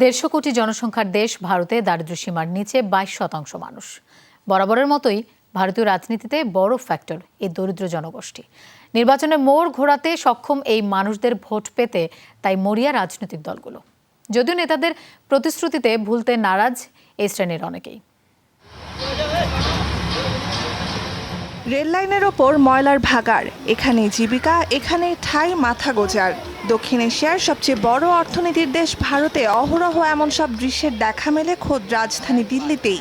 দেড়শো কোটি জনসংখ্যার দেশ ভারতে দারিদ্র্য সীমার নিচে বাইশ শতাংশ মানুষ। বরাবরের মতোই ভারতীয় রাজনীতিতে বড় ফ্যাক্টর এই দরিদ্র জনগোষ্ঠী। নির্বাচনে মোড় ঘোরাতে সক্ষম এই মানুষদের ভোট পেতে তাই মরিয়া রাজনৈতিক দলগুলো। যদিও নেতাদের প্রতিশ্রুতিতে ভুলতে নারাজ এই শ্রেণির অনেকেই। রেল লাইনের ওপর ময়লার ভাগার এখানে জীবিকা, এখানে ঠাই মাথা গোজার। দক্ষিণ এশিয়ার সবচেয়ে বড় অর্থনীতির দেশ ভারতে, অহরহ এমন সব দৃশ্যের দেখা মেলে খোদ রাজধানী দিল্লিতেই।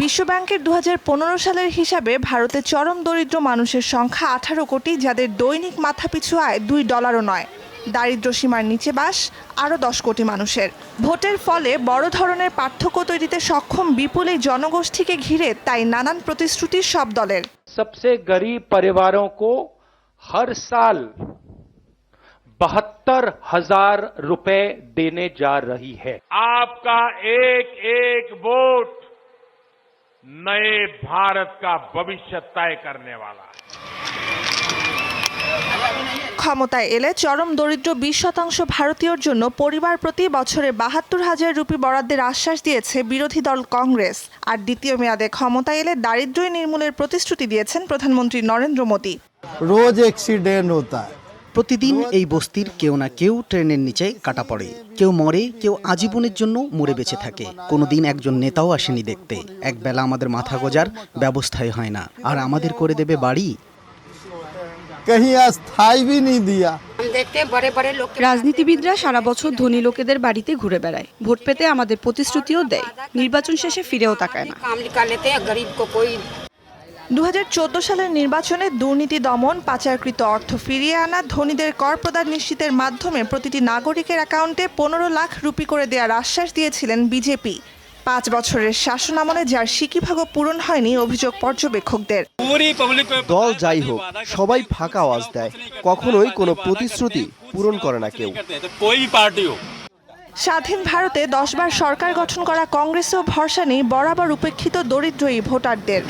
বিশ্বব্যাংকের দু হাজার পনেরো সালের হিসাবে ভারতে চরম দরিদ্র মানুষের সংখ্যা আঠারো কোটি, যাদের দৈনিক মাথাপিছু আয় দুই ডলারও নয়। দারিদ্র্য সীমার নিচে বাস আরও দশ কোটি মানুষের ভোটের ফলে বড় ধরনের পার্থক্য তৈরিতে সক্ষম বিপুল এই জনগোষ্ঠীকে ঘিরে তাই নানান প্রতিশ্রুতির সব দলের सबसे गरीब परिवारों को हर साल बहत्तर हजार रुपए देने जा रही है आपका एक एक वोट नए भारत का भविष्य तय करने वाला है ক্ষমতায় এলে চরম দরিদ্র বিশ শতাংশ ভারতীয়র জন্য পরিবার প্রতি বছরে বাহাত্তর হাজার রুপি বরাদ্দের আশ্বাস দিয়েছে বিরোধী দল কংগ্রেস। আর দ্বিতীয় মেয়াদে ক্ষমতায় এলে দারিদ্র্য নির্মূলের প্রতিশ্রুতি দিয়েছেন প্রধানমন্ত্রী নরেন্দ্র মোদী। রোজ অ্যাক্সিডেন্ট হতা। প্রতিদিন এই বস্তির কেউ না কেউ ট্রেনের নিচে কাটা পড়ে। কেউ মরে কেউ আজীবনের জন্য মরে বেঁচে থাকে। কোনোদিন একজন নেতাও আসেনি দেখতে। একবেলা আমাদের মাথা গোজার ব্যবস্থাই হয় না। আর আমাদের করে দেবে বাড়ি? कहीं अस्थाई भी नहीं दिया हम देखते हैं बड़े बड़े लोग के রাজনীতিবিদরা সারা বছর ধনী লোকেদের বাড়িতে ঘুরে বেড়ায় ভোট পেতে আমাদের প্রতিশ্রুতিও দেয় নির্বাচন শেষে ফিরেও তাকায় না काम निकाल लेते हैं गरीब को कोई দু সালের নির্বাচনে দুর্নীতি দমন পাচারকৃত অর্থ ফিরিয়ে আনা ধনীদের কর প্রদান নিশ্চিতের মাধ্যমে প্রতিটি নাগরিকের অ্যাকাউন্টে পনেরো লাখ রুপি করে দেওয়ার আশ্বাস দিয়েছিলেন বিজেপি পাঁচ বছরের শাসনামলে যার সিকিভাগও পূরণ হয়নি অভিযোগ পর্যবেক্ষকদের। দল যাই হোক সবাই ফাঁকা আওয়াজ দেয়। কখনোই কোনো প্রতিশ্রুতি পূরণ করে না কেউ। স্বাধীন ভারতে দশবার সরকার গঠন করা কংগ্রেসেও ভরসা নেই বরাবর উপেক্ষিত দরিদ্র এই ভোটারদের।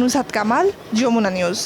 নুসাদ কামাল যমুনা নিউজ।